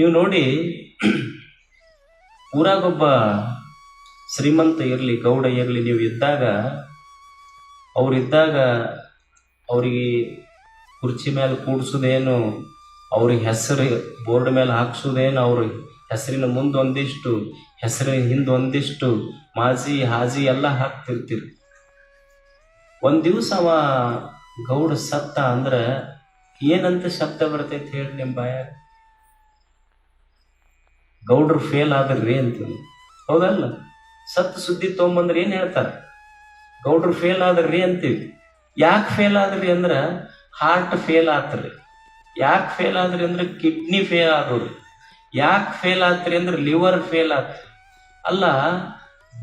ನೀವು ನೋಡಿ ಊರಾಗೊಬ್ಬ ಶ್ರೀಮಂತ ಇರಲಿ, ಗೌಡ ಇರಲಿ, ನೀವು ಇದ್ದಾಗ, ಅವರಿದ್ದಾಗ ಅವರಿಗೆ ಕುರ್ಚಿ ಮೇಲೆ ಕೂಡಿಸೋದೇನು ಅವ್ರಿಗೆ ಹೆಸರು ಬೋರ್ಡ್ ಮೇಲೆ ಹಾಕ್ಸೋದೇನು, ಅವ್ರ ಹೆಸರಿನ ಮುಂದೆ ಒಂದಿಷ್ಟು, ಹೆಸರಿನ ಹಿಂದೆ ಒಂದಿಷ್ಟು, ಮಾಜಿ, ಹಾಜಿ ಎಲ್ಲ ಹಾಕ್ತಿರ್ತೀರಿ. ಒಂದು ದಿವಸ ಅವ ಗೌಡ ಸತ್ತ ಅಂದ್ರೆ ಏನಂತ ಶಬ್ದ ಬರ್ತೈತೆ ಹೇಳಿ ನಿಮ್ಮ ಬಾಯಾಗ? ಗೌಡ್ರು ಫೇಲ್ ಆದ್ರಿ ಅಂತೀವಿ ಹೌದಲ್ಲ? ಸತ್ತು ಸುದ್ದಿ ತೊಗೊಂಬಂದ್ರೆ ಏನು ಹೇಳ್ತಾರೆ? ಗೌಡ್ರು ಫೇಲ್ ಆದ್ರಿ ಅಂತೀವಿ ಯಾಕೆ ಫೇಲ್ ಆದ್ರಿ ಅಂದ್ರೆ ಹಾರ್ಟ್ ಫೇಲ್ ಆತ್ರಿ. ಯಾಕೆ ಫೇಲ್ ಆದ್ರಿ ಅಂದ್ರೆ ಕಿಡ್ನಿ ಫೇಲ್ ಆದ್ರಿ. ಯಾಕೆ ಫೇಲ್ ಆತ್ರಿ ಅಂದ್ರೆ ಲಿವರ್ ಫೇಲ್ ಆತ್ ಅಲ್ಲ,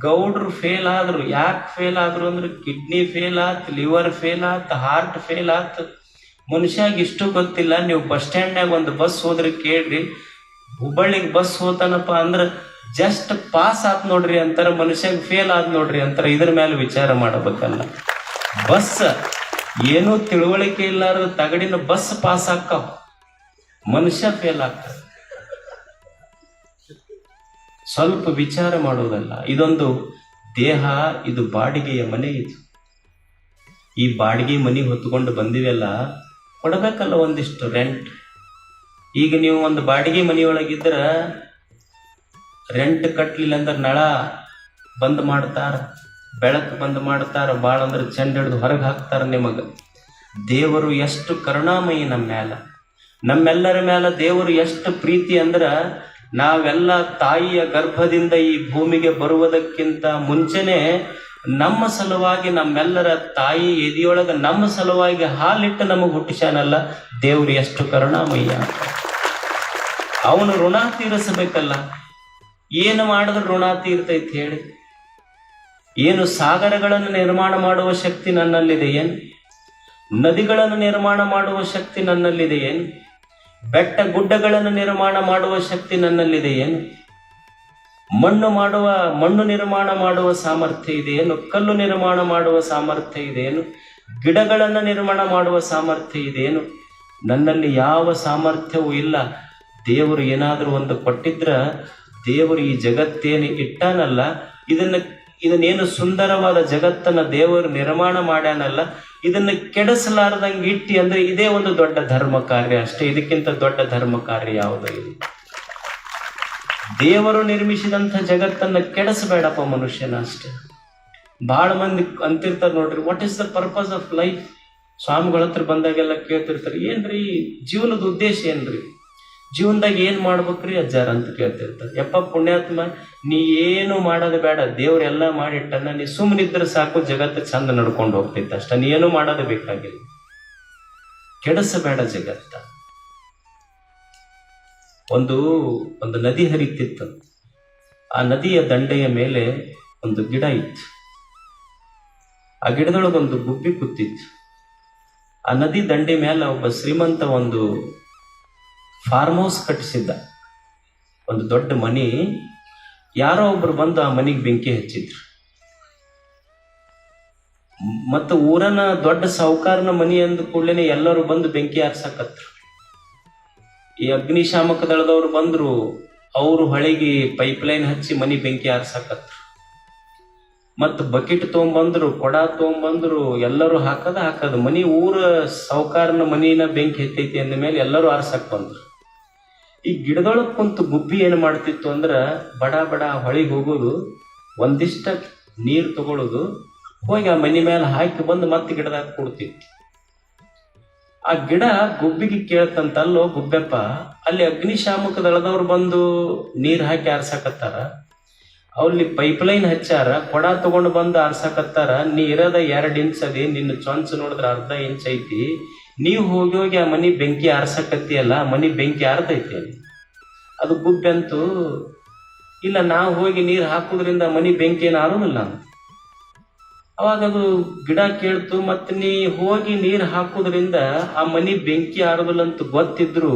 ಗೌಡ್ರು ಫೇಲ್ ಆದ್ರು, ಯಾಕೆ ಫೇಲ್ ಆದ್ರು ಅಂದ್ರೆ ಕಿಡ್ನಿ ಫೇಲ್ ಆತ್ ಲಿವರ್ ಫೇಲ್ ಆತ್ ಹಾರ್ಟ್ ಫೇಲ್ ಆತ್. ಮನುಷ್ಯಾಗ ಇಷ್ಟು ಗೊತ್ತಿಲ್ಲ, ನೀವು ಬಸ್ ಸ್ಟ್ಯಾಂಡ್ನಾಗ ಒಂದು ಬಸ್ ಹೋದ್ರೆ ಕೇಳ್ರಿ ಹುಬ್ಬಳ್ಳಿಗೆ ಬಸ್ ಹೋತಾನಪ್ಪ ಅಂದ್ರೆ ಜಸ್ಟ್ ಪಾಸ್ ಆತ್ ನೋಡ್ರಿ ಅಂತಾರ ಮನುಷ್ಯ ಫೇಲ್ ಆದ್ ನೋಡ್ರಿ ಅಂತಾರ, ಇದ್ರ ಮೇಲೆ ವಿಚಾರ ಮಾಡಬೇಕಲ್ಲ. ಬಸ್ ಏನೂ ತಿಳುವಳಿಕೆ ಇಲ್ಲಾರ ತಗಡಿನ ಬಸ್ ಪಾಸ್ ಆಕ್ಕಾವ ಮನುಷ್ಯ ಫೇಲ್ ಆಗ್ತ ಸ್ವಲ್ಪ ವಿಚಾರ ಮಾಡುವುದಲ್ಲ ಇದೊಂದು ದೇಹ, ಇದು ಬಾಡಿಗೆಯ ಮನೆ ಇದು. ಈ ಬಾಡಿಗೆ ಮನೆ ಹೊತ್ಕೊಂಡು ಬಂದಿವೆಲ್ಲ, ಕೊಡಬೇಕಲ್ಲ ಒಂದಿಷ್ಟು ರೆಂಟ್ ಈಗ ನೀವು ಒಂದು ಬಾಡಿಗೆ ಮನೆಯೊಳಗಿದ್ರ ರೆಂಟ್ ಕಟ್ಟಲಿಲ್ಲ ಅಂದ್ರೆ ನಳ ಬಂದ್ ಮಾಡ್ತಾರ, ಬೆಳಕು ಬಂದ್ ಮಾಡ್ತಾರ ಭಾಳ ಅಂದ್ರೆ ಚೆಂಡ ಹಿಡಿದು ಹೊರಗೆ ಹಾಕ್ತಾರ ನಿಮಗೆ. ದೇವರು ಎಷ್ಟು ಕರುಣಾಮಯಿ ನಮ್ಮ ಮ್ಯಾಲ. ನಮ್ಮೆಲ್ಲರ ಮ್ಯಾಲ ದೇವರು ಎಷ್ಟು ಪ್ರೀತಿ ಅಂದ್ರೆ ನಾವೆಲ್ಲ ತಾಯಿಯ ಗರ್ಭದಿಂದ ಈ ಭೂಮಿಗೆ ಬರುವುದಕ್ಕಿಂತ ಮುಂಚೆನೆ ನಮ್ಮ ಸಲುವಾಗಿ ನಮ್ಮೆಲ್ಲರ ತಾಯಿ ಎದಿಯೊಳಗೆ ನಮ್ಮ ಸಲುವಾಗಿ ಹಾಲಿಟ್ಟು ನಮಗೆ ಹುಟ್ಟಿಸ್ಯಾನಲ್ಲ, ದೇವರು ಎಷ್ಟು ಕರುಣಾಮಯ್ಯ ಅವನು ಋಣ ತೀರಿಸಬೇಕಲ್ಲ? ಏನು ಮಾಡಿದ್ರೆ ಋಣ ತೀರ್ತೈತಿ ಹೇಳಿ? ಏನು ಸಾಗರಗಳನ್ನು ನಿರ್ಮಾಣ ಮಾಡುವ ಶಕ್ತಿ ನನ್ನಲ್ಲಿದೆ ಏನು? ನದಿಗಳನ್ನು ನಿರ್ಮಾಣ ಮಾಡುವ ಶಕ್ತಿ ನನ್ನಲ್ಲಿದೆ ಏನು? ಬೆಟ್ಟ ಗುಡ್ಡಗಳನ್ನು ನಿರ್ಮಾಣ ಮಾಡುವ ಶಕ್ತಿ ನನ್ನಲ್ಲಿದೆ ಏನು? ಮಣ್ಣು ಮಾಡುವ, ಮಣ್ಣು ನಿರ್ಮಾಣ ಮಾಡುವ ಸಾಮರ್ಥ್ಯ ಇದೆ ಏನು? ಕಲ್ಲು ನಿರ್ಮಾಣ ಮಾಡುವ ಸಾಮರ್ಥ್ಯ ಇದೆ ಏನು? ಗಿಡಗಳನ್ನು ನಿರ್ಮಾಣ ಮಾಡುವ ಸಾಮರ್ಥ್ಯ ಇದೆ ಏನು? ನನ್ನಲ್ಲಿ ಯಾವ ಸಾಮರ್ಥ್ಯವೂ ಇಲ್ಲ. ದೇವರು ಏನಾದರೂ ಒಂದು ಕೊಟ್ಟಿದ್ರ ದೇವರು ಈ ಜಗತ್ತೇನು ಇಟ್ಟಾನಲ್ಲ, ಇದನ್ನ, ಇದನ್ನೇನು ಸುಂದರವಾದ ಜಗತ್ತನ್ನ ದೇವರು ನಿರ್ಮಾಣ ಮಾಡ್ಯಾನಲ್ಲ, ಇದನ್ನ ಕೆಡಿಸಲಾರದಂಗೆ ಇಟ್ಟಿ ಅಂದ್ರೆ ಇದೇ ಒಂದು ದೊಡ್ಡ ಧರ್ಮ ಕಾರ್ಯ ಅಷ್ಟೇ. ಇದಕ್ಕಿಂತ ದೊಡ್ಡ ಧರ್ಮ ಕಾರ್ಯ ಯಾವುದೋ ಇದು. ದೇವರು ನಿರ್ಮಿಸಿದಂಥ ಜಗತ್ತನ್ನ ಕೆಡಿಸಬೇಡಪ್ಪ ಮನುಷ್ಯನ ಅಷ್ಟೇ. ಬಹಳ ಮಂದಿ ಅಂತಿರ್ತಾರೆ ನೋಡ್ರಿ what is the purpose of life ಸ್ವಾಮಿಗಳ ಹತ್ರ ಬಂದಾಗೆಲ್ಲ ಕೇಳ್ತಿರ್ತಾರೆ, ಏನ್ರಿ? ಜೀವನದ ಉದ್ದೇಶ ಏನ್ರಿ? ಜೀವನದಾಗ ಏನ್ ಮಾಡ್ಬೇಕ್ರಿ ಅಜ್ಜಾರ ಅಂತ ಕೇಳ್ತಿರ್ತಾರೆ. ಯಪ್ಪ ಪುಣ್ಯಾತ್ಮ, ನೀ ಏನು ಮಾಡೋದು ಬೇಡ, ದೇವ್ರೆಲ್ಲ ಮಾಡಿಟ್ಟನ್ನ ನೀ ಸುಮ್ಮನಿದ್ರೆ ಸಾಕು, ಜಗತ್ತು ಚಂದ ನಡ್ಕೊಂಡು ಹೋಗ್ತೈತೆ ಅಷ್ಟ. ನೀ ಏನು ಮಾಡೋದು ಬೇಕಾಗಿಲ್ಲ. ಕೆಡಸಬೇಡ ಜಗತ್ತ. ಒಂದು ಒಂದು ನದಿ ಹರಿತಿತ್ತು. ಆ ನದಿಯ ದಂಡೆಯ ಮೇಲೆ ಒಂದು ಗಿಡ ಇತ್ತು. ಆ ಗಿಡದೊಳಗೊಂದು ಗುಬ್ಬಿ ಕೂತಿತ್ತು ಆ ನದಿ ದಂಡೆ ಮೇಲೆ ಒಬ್ಬ ಶ್ರೀಮಂತ ಒಂದು ಫಾರ್ಮ್ ಹೌಸ್ ಕಟ್ಟಿಸಿದ್ದ. ಒಂದು ದೊಡ್ಡ ಮನಿ, ಯಾರೋ ಒಬ್ರು ಬಂದು ಆ ಮನೆಗೆ ಬೆಂಕಿ ಹಚ್ಚಿದ್ರು. ಮತ್ತು ಊರನ ದೊಡ್ಡ ಸಾಹುಕಾರನ ಮನಿ ಅಂದ ಕೂಡಲೇ ಎಲ್ಲರೂ ಬಂದು ಬೆಂಕಿ ಹಾರ್ಸಕತ್ರು. ಈ ಅಗ್ನಿಶಾಮಕ ದಳದವರು ಬಂದ್ರು, ಅವರು ಹೊಳೆಗೆ ಪೈಪ್ಲೈನ್ ಹಚ್ಚಿ ಮನಿ ಬೆಂಕಿ ಹಾರ್ಸಕತ್ರು. ಮತ್ತು ಬಕೆಟ್ ತೊಗೊಂಬಂದ್ರು, ಕೊಡ ತೊಗೊಂಬಂದ್ರು, ಎಲ್ಲರೂ ಹಾಕದ ಹಾಕದ ಮನಿ ಊರ ಸಾಹುಕಾರನ ಮನಿನ ಬೆಂಕಿ ಹತ್ತೈತಿ ಅಂದ ಮೇಲೆ ಎಲ್ಲರೂ ಆರ್ಸಕ್ ಬಂದ್ರು. ಈ ಗಿಡದೊಳಗೆ ಕುಂತು ಗುಬ್ಬಿ ಏನು ಮಾಡ್ತಿತ್ತು ಅಂದ್ರೆ ಬಡ ಬಡ ಹೊಳಿಗೆ ಹೋಗೋದು, ಒಂದಿಷ್ಟ ನೀರು ತಗೊಳ್ಳೋದು ಹೋಗಿ ಆ ಮನೆ ಮೇಲೆ ಹಾಕಿ ಬಂದು ಮತ್ತೆ ಗಿಡದಾಗ ಕೊಡ್ತಿತ್ತು. ಆ ಗಿಡ ಗುಬ್ಬಿಗೆ ಕೇಳ್ತಂತಲ್ಲೋ ಗುಬ್ಬೆಪ್ಪ, ಅಲ್ಲಿ ಅಗ್ನಿಶಾಮಕ ದಳದವ್ರು ಬಂದು ನೀರು ಹಾಕಿ ಆರ್ಸಕತ್ತಾರ. ಅಲ್ಲಿ ಪೈಪ್ಲೈನ್ ಹಚ್ಚಾರ, ಕೊಡ ತಗೊಂಡು ಬಂದು ಆರ್ಸಕತ್ತಾರ. ನೀ ಇರೋದ ಎರಡು ಇಂಚ್ ಅದಿ ನಿನ್ನ ಚೊಂಚ್ ನೋಡಿದ್ರೆ ಅರ್ಧ ಇಂಚ್ ಐತಿ. ನೀವು ಹೋಗಿ ಹೋಗಿ ಆ ಮನಿ ಬೆಂಕಿ ಆರ್ಸಕತ್ತಿಯಲ್ಲ, ಆ ಮನಿ ಬೆಂಕಿ ಆರ್ತೈತಿ ಅಲ್ಲಿ. ಅದು ಗುಬ್ಬೆಂತು, ಇಲ್ಲ ನಾವು ಹೋಗಿ ನೀರು ಹಾಕೋದ್ರಿಂದ ಮನಿ ಬೆಂಕಿ ಏನು ಆರೋದಿಲ್ಲ? ಅವಾಗ ಅದು ಗಿಡ ಕೇಳ್ತು, ಮತ್ತೆ ನೀ ಹೋಗಿ ನೀರು ಹಾಕೋದ್ರಿಂದ ಆ ಮನಿ ಬೆಂಕಿ ಆರೋದಿಲ್ಲ ಅಂತ ಗೊತ್ತಿದ್ರು,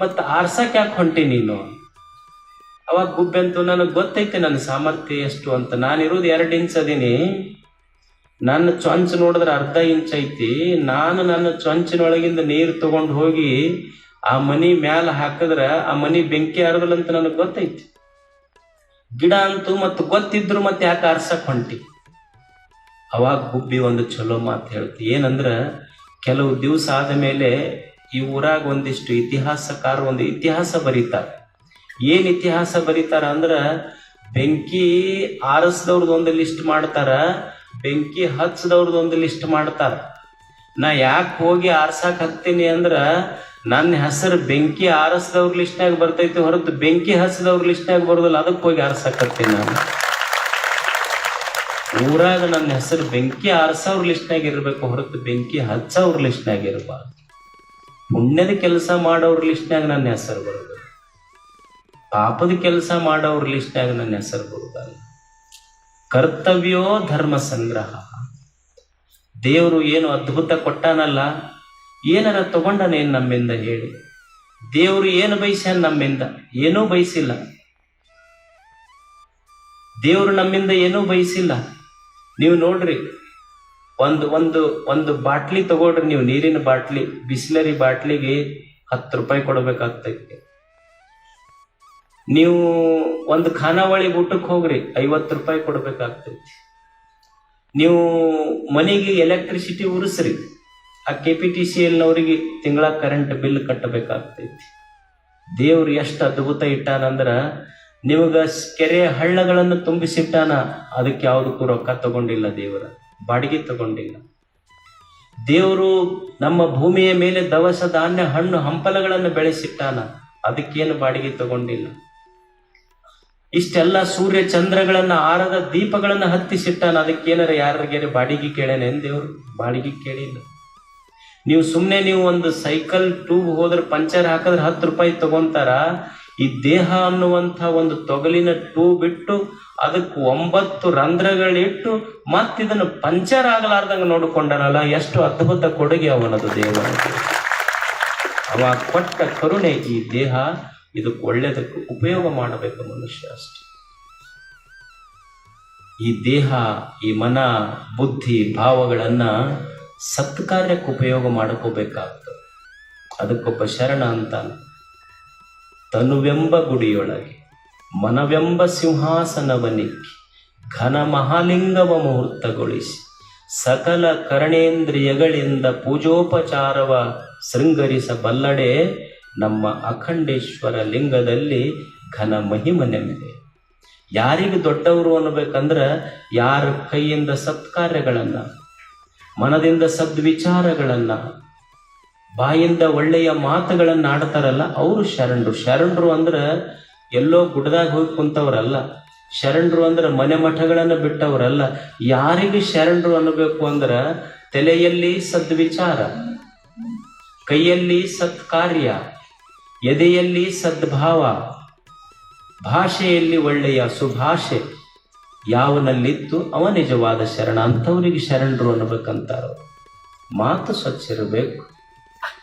ಮತ್ತೆ ಆರ್ಸಕ್ಕೆ ಯಾಕೆ ಹೊಂಟಿ ನೀನು? ಅವಾಗ ಗುಬ್ಬೆಂತು, ನನಗೆ ಗೊತ್ತೈತೆ ನನ್ನ ಸಾಮರ್ಥ್ಯ ಎಷ್ಟು ಅಂತ. ನಾನಿರೋದು ಎರಡು ಇಂಚ್ ಅದೀನಿ. ನನ್ನ ಚೊಂಚ್ ನೋಡಿದ್ರೆ ಅರ್ಧ ಇಂಚ್ ಐತಿ. ನಾನು ನನ್ನ ಚೊಂಚಿನೊಳಗಿಂದ ನೀರು ತಗೊಂಡು ಹೋಗಿ ಆ ಮನಿ ಮ್ಯಾಲ ಹಾಕಿದ್ರ ಆ ಮನಿ ಬೆಂಕಿ ಆರದಲ್ಲ ಅಂತ ನನಗೆ ಗೊತ್ತೈತಿ. ಗಿಡ ಅಂತೂ ಮತ್ತು ಗೊತ್ತಿದ್ರು ಮತ್ತೆ ಯಾಕೆ ಆರ್ಸಕ್ ಹೊಂಟಿ? ಅವಾಗ ಗುಬ್ಬಿ ಒಂದು ಚಲೋ ಮಾತು ಹೇಳ್ತಿ. ಏನಂದ್ರ ಕೆಲವು ದಿವಸ ಆದ ಮೇಲೆ ಈ ಊರಾಗ ಒಂದಿಷ್ಟು ಇತಿಹಾಸಕಾರ ಒಂದು ಇತಿಹಾಸ ಬರೀತಾರ. ಏನ್ ಇತಿಹಾಸ ಬರೀತಾರ ಅಂದ್ರ ಬೆಂಕಿ ಆರಿಸ್ದವ್ರದ್ದು ಒಂದು ಲಿಸ್ಟ್ ಮಾಡ್ತಾರ. ಬೆಂಕಿ ಹಚ್ಚದವ್ರದ್ದು ಒಂದು ಲಿಸ್ಟ್ ಮಾಡ್ತಾರ. ನಾ ಯಾಕೆ ಹೋಗಿ ಆರ್ಸಕ್ ಹತ್ತೀನಿ ಅಂದ್ರ ನನ್ನ ಹೆಸರು ಬೆಂಕಿ ಆರಿಸ್ದವ್ರ ಲಿಸ್ಟ್ನಾಗ ಬರ್ತೈತಿ ಹೊರತು ಬೆಂಕಿ ಹಚ್ಚದವ್ರ ಲಿಸ್ಟ್ನಾಗ ಬರೋದಿಲ್ಲ ಅದಕ್ಕೆ ಹೋಗಿ ಆರ್ಸಕ್ ಹತ್ತೀನಿ ನಾನು. ಊರಾಗ ನನ್ನ ಹೆಸರು ಬೆಂಕಿ ಆರ್ಸವ್ರ ಲಿಸ್ಟ್ನಾಗ ಇರಬೇಕು, ಹೊರತು ಬೆಂಕಿ ಹಚ್ಚವ್ರ ಲಿಸ್ಟ್ನಾಗ ಇರಬಾರ್ದು. ಪುಣ್ಯದ ಕೆಲಸ ಮಾಡೋರ್ ಲಿಸ್ಟ್ನಾಗ ನನ್ನ ಹೆಸರು ಬರೋದು ಪಾಪದ ಕೆಲಸ ಮಾಡೋರ್ ಲಿಸ್ಟ್ನಾಗ ನನ್ನ ಹೆಸರು ಬರುದಲ್ಲ. ಕರ್ತವ್ಯೋ ಧರ್ಮ ಸಂಗ್ರಹ. ದೇವರು ಏನು ಅದ್ಭುತ ಕೊಟ್ಟಾನಲ್ಲ ಏನಾರ ತಗೊಂಡನೇನ್ ನಮ್ಮಿಂದ ಹೇಳಿ. ದೇವರು ಏನು ಬಯಸ್ಯಾನ ನಮ್ಮಿಂದ? ಏನೂ ಬಯಸಿಲ್ಲ. ದೇವರು ನಮ್ಮಿಂದ ಏನೂ ಬಯಸಿಲ್ಲ. ನೀವು ನೋಡ್ರಿ, ಒಂದು ಒಂದು ಒಂದು ಬಾಟ್ಲಿ ತಗೊಳ್ರಿ ನೀವು ನೀರಿನ ಬಾಟ್ಲಿ, ಬಿಸ್ಲರಿ ಬಾಟ್ಲಿಗೆ ಹತ್ತು ರೂಪಾಯಿ ಕೊಡ್ಬೇಕಾಗ್ತೈತಿ. ನೀವು ಒಂದು ಖಾನಾವಳಿ ಊಟಕ್ಕೆ ಹೋಗ್ರಿ, ಐವತ್ತು ರೂಪಾಯಿ ಕೊಡ್ಬೇಕಾಗ್ತೈತಿ. ನೀವು ಮನೆಗೆ ಎಲೆಕ್ಟ್ರಿಸಿಟಿ ಉರಿಸ್ರಿ, ಆ ಕೆ ಪಿ ಟಿ ಸಿ ಎಲ್ನವರಿಗೆ ತಿಂಗಳ ಕರೆಂಟ್ ಬಿಲ್ ಕಟ್ಟಬೇಕಾಗ್ತೈತಿ. ದೇವ್ರು ಎಷ್ಟು ಅದ್ಭುತ ಇಟ್ಟಾನಂದ್ರ, ನಿಮಗ ಕೆರೆ ಹಳ್ಳಗಳನ್ನು ತುಂಬಿಸಿಟ್ಟಾನ, ಅದಕ್ಕೆ ಯಾವುದಕ್ಕೂ ರೊಕ್ಕ ತಗೊಂಡಿಲ್ಲ ದೇವರ, ಬಾಡಿಗೆ ತಗೊಂಡಿಲ್ಲ. ದೇವರು ನಮ್ಮ ಭೂಮಿಯ ಮೇಲೆ ದವಸ ಧಾನ್ಯ ಹಣ್ಣು ಹಂಪಲಗಳನ್ನು ಬೆಳೆಸಿಟ್ಟಾನ, ಅದಕ್ಕೇನು ಬಾಡಿಗೆ ತಗೊಂಡಿಲ್ಲ. ಇಷ್ಟೆಲ್ಲ ಸೂರ್ಯ ಚಂದ್ರಗಳನ್ನ ಆರದ ದೀಪಗಳನ್ನ ಹತ್ತಿಸಿಟ್ಟಾನ. ಅದಕ್ಕೇನಾರ ಯಾರಿಗೇನೆ ಬಾಡಿಗೆ ಕೇಳೇನೆ? ದೇವ್ರು? ಬಾಡಿಗೆ ಕೇಳಿಲ್ಲ. ನೀವು ಸುಮ್ಮನೆ ನೀವು ಒಂದು ಸೈಕಲ್ ಟ್ಯೂಬ್ ಹೋದ್ರೆ ಪಂಚರ್ ಹಾಕಿದ್ರೆ ಹತ್ತು ರೂಪಾಯಿ ತಗೊಂತಾರ. ಈ ದೇಹ ಅನ್ನುವಂಥ ಒಂದು ತೊಗಲಿನ ಟ್ಯೂಬ್ ಇಟ್ಟು, ಅದಕ್ಕೆ ಒಂಬತ್ತು ರಂಧ್ರಗಳಿಟ್ಟು ಮತ್ತಿದನ್ನು ಪಂಚರ್ ಆಗಲಾರ್ದಂಗ ನೋಡಿಕೊಂಡನಲ್ಲ, ಎಷ್ಟು ಅದ್ಭುತ ಕೊಡುಗೆ ಅವನದು ದೇವ. ಅವ ಕೊಟ್ಟ ಕರುಣೆ ಈ ದೇಹ. ಇದಕ್ಕೆ ಒಳ್ಳೆಯದಕ್ಕೆ ಉಪಯೋಗ ಮಾಡಬೇಕು ಮನುಷ್ಯ ಅಷ್ಟೆ. ಈ ದೇಹ, ಈ ಮನ, ಬುದ್ಧಿ, ಭಾವಗಳನ್ನ ಸತ್ಕಾರ್ಯಕ್ಕೆ ಉಪಯೋಗ ಮಾಡ್ಕೋಬೇಕಾಗ್ತದೆ. ಅದಕ್ಕೊಬ್ಬ ಶರಣ ಅಂತಾನೆ ತನುವೆಂಬ ಗುಡಿಯೊಳಗೆ, ಮನವೆಂಬ ಸಿಂಹಾಸನವನಿಕ್ಕಿ ಘನ ಮಹಾಲಿಂಗವ ಮುಹೂರ್ತಗೊಳಿಸಿ, ಸಕಲ ಕರಣೇಂದ್ರಿಯಗಳಿಂದ ಪೂಜೋಪಚಾರವ ಶೃಂಗರಿಸಬಲ್ಲಡೆ ನಮ್ಮ ಅಖಂಡೇಶ್ವರ ಲಿಂಗದಲ್ಲಿ ಘನ ಮಹಿಮನೆಂಬೆ ಯಾರಿಗೆ ದೊಡ್ಡವರು ಅನ್ನಬೇಕಂದ್ರೆ ಯಾರ ಕೈಯಿಂದ ಸತ್ಕಾರ್ಯಗಳನ್ನ, ಮನದಿಂದ ಸದ್ವಿಚಾರಗಳನ್ನ, ಬಾಯಿಂದ ಒಳ್ಳೆಯ ಮಾತುಗಳನ್ನ ಆಡ್ತಾರಲ್ಲ, ಅವರು ಶರಣರು. ಶರಣರು ಅಂದ್ರೆ ಎಲ್ಲೋ ಗುಡ್ಡದಾಗ ಹೋಗಿ ಕುಂತವ್ರಲ್ಲ, ಶರಣರು ಅಂದ್ರೆ ಮನೆ ಮಠಗಳನ್ನು ಬಿಟ್ಟವರಲ್ಲ, ಯಾರಿಗೆ ಶರಣರು ಅನ್ನಬೇಕು ಅಂದ್ರೆ ತಲೆಯಲ್ಲಿ ಸದ್ವಿಚಾರ, ಕೈಯಲ್ಲಿ ಸತ್ಕಾರ್ಯ ಎದೆಯಲ್ಲಿ ಸದ್ಭಾವ, ಭಾಷೆಯಲ್ಲಿ ಒಳ್ಳೆಯ ಸುಭಾಷೆ, ಯಾವನಲ್ಲಿತ್ತು ಅವ ನಿಜವಾದ ಶರಣ, ಅಂಥವರಿಗೆ ಶರಣರು ಅನ್ನಬೇಕಂತಾರ. ಮಾತು ಸ್ವಚ್ಛ ಇರಬೇಕು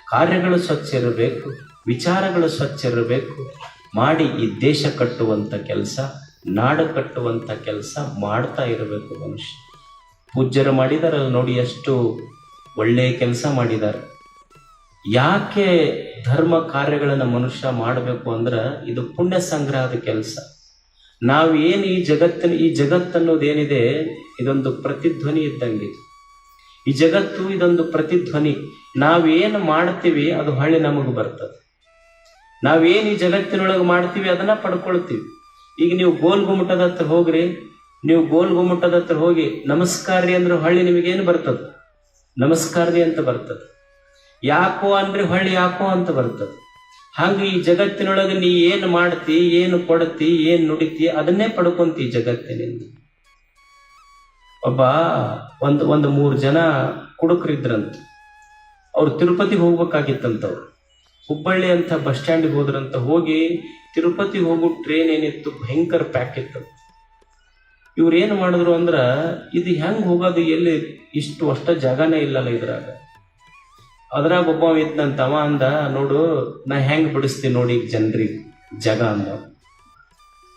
ಕಾರ್ಯಗಳು ಸ್ವಚ್ಛ ಇರಬೇಕು ವಿಚಾರಗಳು ಸ್ವಚ್ಛ ಇರಬೇಕು ಮಾಡಿ ಈ ದೇಶ ಕಟ್ಟುವಂಥ ಕೆಲಸ, ನಾಡು ಕಟ್ಟುವಂಥ ಕೆಲಸ ಮಾಡ್ತಾ ಇರಬೇಕು ಮನುಷ್ಯ. ಪೂಜ್ಯರು ಮಾಡಿದಾರಲ್ಲ ನೋಡಿ ಎಷ್ಟು ಒಳ್ಳೆಯ ಕೆಲಸ ಮಾಡಿದ್ದಾರೆ. ಯಾಕೆ ಧರ್ಮ ಕಾರ್ಯಗಳನ್ನು ಮನುಷ್ಯ ಮಾಡಬೇಕು ಅಂದ್ರೆ ಇದು ಪುಣ್ಯ ಸಂಗ್ರಹದ ಕೆಲಸ. ನಾವು ಏನು ಈ ಜಗತ್ತಿನ, ಈ ಜಗತ್ತನ್ನೋದೇನಿದೆ ಇದೊಂದು ಪ್ರತಿಧ್ವನಿ ಇದ್ದಂಗೆ. ಈ ಜಗತ್ತು ಇದೊಂದು ಪ್ರತಿಧ್ವನಿ. ನಾವೇನು ಮಾಡ್ತೀವಿ, ಅದು ಹೊಳ್ಳಿ ನಮಗೆ ಬರ್ತದೆ. ನಾವೇನು ಈ ಜಗತ್ತಿನೊಳಗೆ ಮಾಡ್ತೀವಿ, ಅದನ್ನ ಪಡ್ಕೊಳ್ತೀವಿ. ಈಗ ನೀವು ಗೋಲ್ ಗುಮ್ಮಟದ ಹತ್ರ ಹೋಗ್ರಿ, ನೀವು ಗೋಲ್ ಗುಮ್ಮಟದ ಹತ್ರ ಹೋಗಿ ನಮಸ್ಕಾರ ಅಂದ್ರೆ ಹೊಳ್ಳಿ ನಿಮಗೇನು ಬರ್ತದೆ? ನಮಸ್ಕಾರ ಅಂತ ಬರ್ತದೆ. ಯಾಕೋ ಅಂದ್ರೆ ಹೊಳ್ಳಿ ಯಾಕೋ ಅಂತ ಬರ್ತದೆ ಹಂಗ ಈ ಜಗತ್ತಿನೊಳಗೆ ನೀ ಏನು ಮಾಡ್ತಿ, ಏನು ಕೊಡ್ತಿ, ಏನು ನುಡಿತಿ, ಅದನ್ನೇ ಪಡ್ಕೊಂತಿ ಜಗತ್ತಿನಿಂದ ಒಬ್ಬ ಒಂದು ಒಂದು ಮೂರು ಜನ ಕುಡುಕರಿದ್ರಂತ ಅವ್ರು ತಿರುಪತಿಗೆ ಹೋಗ್ಬೇಕಾಗಿತ್ತಂತವ್ರು. ಹುಬ್ಬಳ್ಳಿ ಅಂತ ಬಸ್ ಸ್ಟ್ಯಾಂಡಿಗೆ ಹೋದ್ರಂತ ಹೋಗಿ ತಿರುಪತಿ ಹೋಗೋ ಟ್ರೈನ್ ಏನಿತ್ತು, ಭಯಂಕರ ಪ್ಯಾಕ್ ಇತ್ತು. ಇವ್ರು ಏನು ಮಾಡಿದ್ರು ಅಂದ್ರೆ, ಇದು ಹೆಂಗ್ ಹೋಗೋದು, ಎಲ್ಲಿ ಇಷ್ಟು ಅಷ್ಟ ಜಾಗನೇ ಇಲ್ಲಲ್ಲ ಇದ್ರಾಗ. ಅದ್ರಾಗ ಒಬ್ಬ ಇದ್ದಂತ ಅವ ಅಂದ, ನೋಡು, ನಾ ಹೆಂಗ್ ಬಿಡಿಸ್ತೀನಿ ನೋಡಿ ಜನರಿಗೆ, ಜಾಗ ಅಂದ.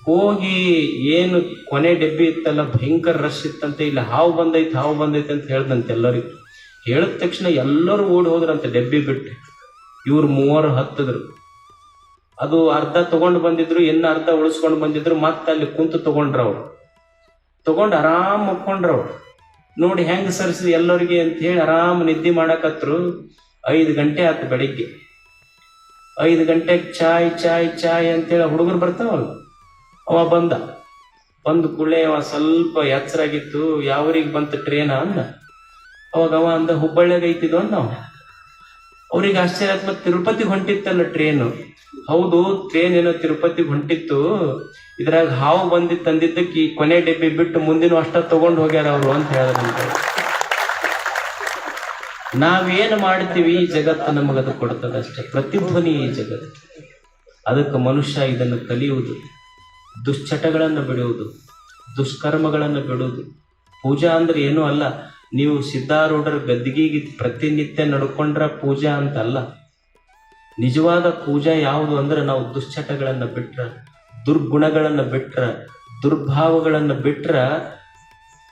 ಹೋಗಿ ಏನು ಕೊನೆ ಡೆಬ್ಬಿ ಇತ್ತಲ್ಲ, ಭಯಂಕರ ರಶ್ ಇತ್ತಂತೆ, ಇಲ್ಲಿ ಹಾವು ಬಂದೈತೆ ಹಾವು ಬಂದೈತೆ ಅಂತ ಹೇಳ್ದಂತೆ ಎಲ್ಲರಿಗೂ. ಹೇಳಿದ ತಕ್ಷಣ ಎಲ್ಲರೂ ಓಡಿ ಹೋದ್ರಂತೆ ಡೆಬ್ಬಿ ಬಿಟ್ಟು. ಇವ್ರು ಮೂವರು ಹತ್ತಿದ್ರು. ಅದು ಅರ್ಧ ತಗೊಂಡು ಬಂದಿದ್ರು, ಇನ್ನು ಅರ್ಧ ಉಳಿಸ್ಕೊಂಡು ಬಂದಿದ್ರು, ಮತ್ತೆ ಅಲ್ಲಿ ಕುಂತು ತಗೊಂಡ್ರ ಅವ್ರು. ತಗೊಂಡು ಆರಾಮ್ ಮಕ್ಕೊಂಡ್ರ ಅವ್ರು. ನೋಡಿ ಹೆಂಗ್ ಸರಿಸಿದ್ ಎಲ್ಲರಿಗೆ ಅಂತ ಹೇಳಿ ಆರಾಮ್ ನಿದ್ದೆ ಮಾಡಕತ್ರು. ಐದು ಗಂಟೆ ಆತು ಬೆಳಿಗ್ಗೆ. ಐದು ಗಂಟೆಗೆ ಚಾಯ್ ಚಾಯ್ ಚಾಯ್ ಅಂತೇಳಿ ಹುಡುಗರು ಬರ್ತಾವಲ್ಲ, ಅವ ಬಂದ. ಬಂದ ಕೂಡಲೇ ಅವ ಸ್ವಲ್ಪ ಎಚ್ಚರಾಗಿತ್ತು, ಯಾವರಿಗೆ ಬಂತ ಟ್ರೇನ ಅಂದ. ಅವಾಗ ಅವ ಅಂದ, ಹುಬ್ಬಳ್ಳಿಯಾಗ ಐತಿದ್ವ ಅವ. ಅವ್ರಿಗೆ ಆಶ್ಚರ್ಯ ಆಯ್ತು ಮತ್ತೆ ತಿರುಪತಿಗೆ ಹೊಂಟಿತ್ತಲ್ಲ ಟ್ರೇನು ಹೌದು ಟ್ರೇನ್ ಏನೋ ತಿರುಪತಿಗೆ ಹೊಂಟಿತ್ತು. ಇದ್ರಾಗ ಹಾವು ಬಂದಿತ್ತು ಅಂದಿದ್ದಕ್ಕೆ ಈ ಕೊನೆ ಡಬ್ಬಿ ಬಿಟ್ಟು ಮುಂದಿನ ಅಷ್ಟ ತಗೊಂಡು ಹೋಗ್ಯಾರ ಅವರು ಅಂತ ಹೇಳಿದ್ರಂತೆ ನಾವೇನು ಮಾಡ್ತೀವಿ ಈ ಜಗತ್ತು ನಮಗದು ಕೊಡ್ತದಷ್ಟೇ ಪ್ರತಿಧ್ವನಿ ಈ ಜಗತ್ತು. ಅದಕ್ಕೆ ಮನುಷ್ಯ ಇದನ್ನು ಕಲಿಯುವುದು. ದುಶ್ಚಟಗಳನ್ನು ಬಿಡುವುದು. ದುಷ್ಕರ್ಮಗಳನ್ನು ಬಿಡುವುದು. ಪೂಜಾ ಅಂದ್ರೆ ಏನೂ ಅಲ್ಲ. ನೀವು ಸಿದ್ಧಾರೂಢರ ಗದ್ದಿಗೆಗೆ ಪ್ರತಿನಿತ್ಯ ನಡ್ಕೊಂಡ್ರ ಪೂಜಾ ಅಂತ ಅಲ್ಲ. ನಿಜವಾದ ಪೂಜಾ ಯಾವುದು ಅಂದ್ರೆ ನಾವು ದುಶ್ಚಟಗಳನ್ನು ಬಿಟ್ರ, ದುರ್ಗುಣಗಳನ್ನು ಬಿಟ್ರ, ದುರ್ಭಾವಗಳನ್ನು ಬಿಟ್ರ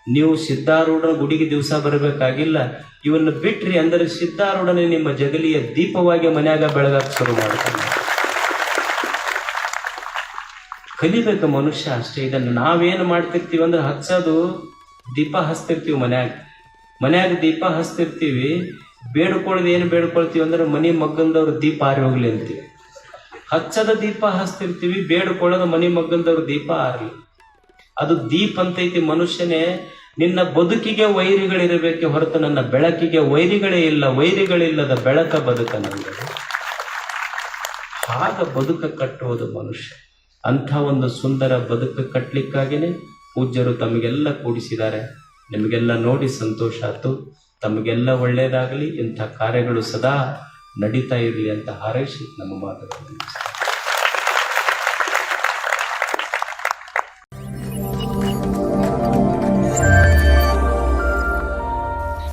ನೀವು ಸಿದ್ಧಾರೂಢರ ಗುಡಿಗೆ ದಿವಸ ಬರಬೇಕಾಗಿಲ್ಲ. ಇವನ್ನ ಬಿಟ್ರಿ ಅಂದರೆ ಸಿದ್ಧಾರೂಢನೇ ನಿಮ್ಮ ಜಗಲಿಯ ದೀಪವಾಗಿ ಮನ್ಯಾಗ ಬೆಳಗಾಕ ಶುರು ಮಾಡ್ತಾನೆ. ಕಲಿಬೇಕು ಮನುಷ್ಯ ಅಷ್ಟೇ. ಇದನ್ನು ನಾವೇನು ಮಾಡ್ತಿರ್ತೀವಿ ಅಂದ್ರೆ ಹಚ್ಚೋದು ದೀಪ ಹಚ್ತಿರ್ತೀವಿ ಮನ್ಯಾಗ. ಮನ್ಯಾಗ ದೀಪ ಹಚ್ತಿರ್ತೀವಿ. ಬೇಡ್ಕೊಳ್ಳೋದು ಏನು ಬೇಡ್ಕೊಳ್ತೀವಿ ಅಂದ್ರೆ ಮನೆ ಮಗ್ಗಂದವ್ರು ದೀಪ ಆರಿ ಹೋಗ್ಲಿ ಅಂತೀವಿ. ಹಚ್ಚದ ದೀಪ ಹಚ್ತಿರ್ತೀವಿ ಬೇಡ್ಕೊಳ್ಳೋದು ಮನೆ ಮಗ್ಗಂದವ್ರು ದೀಪ ಆರ್ಲಿ. ಅದು ದೀಪ್ ಅಂತೈತಿ ಮನುಷ್ಯನೇ, ನಿನ್ನ ಬದುಕಿಗೆ ವೈರಿಗಳಿರಬೇಕೆ ಹೊರತು ನನ್ನ ಬೆಳಕಿಗೆ ವೈರಿಗಳೇ ಇಲ್ಲ, ವೈರಿಗಳಿಲ್ಲದ ಬೆಳಕ ಬದುಕ ನನಗೆ ಆಗ ಬದುಕ ಕಟ್ಟುವುದು ಮನುಷ್ಯ. ಅಂಥ ಒಂದು ಸುಂದರ ಬದುಕು ಕಟ್ಟಲಿಕ್ಕಾಗಿಯೇ ಪೂಜ್ಯರು ತಮಗೆಲ್ಲ ಕೂಡಿಸಿದ್ದಾರೆ. ನಿಮಗೆಲ್ಲ ನೋಡಿ ಸಂತೋಷ ಆಯ್ತು. ತಮಗೆಲ್ಲ ಒಳ್ಳೆಯದಾಗಲಿ ಇಂಥ ಕಾರ್ಯಗಳು ಸದಾ ನಡೀತಾ ಇರಲಿ ಅಂತ ಹಾರೈಸಿ ನಮ್ಮ ಮಾತುಗಳನ್ನು